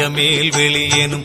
ஜோதி ஞான வெளியேனும்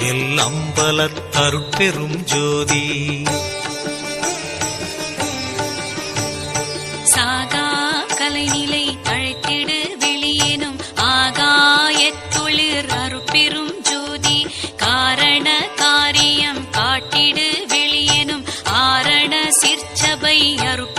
அம்பல தருப்பெரும் ஜோதி. சாகா கலைநிலை அழைத்திடு வெளியேனும் ஆகாயத்தொழிற் அருட்பெரும் ஜோதி. காரண காரியம் காட்டிடு வெளியேனும் ஆரண சிற்சபை அருட்பெரும்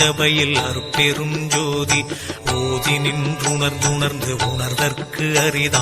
சபையில் அற்பெரும் ஜோதி ஓதி நின்றுணர்ந்துணர்ந்து உணர்தற்கு அரிதான்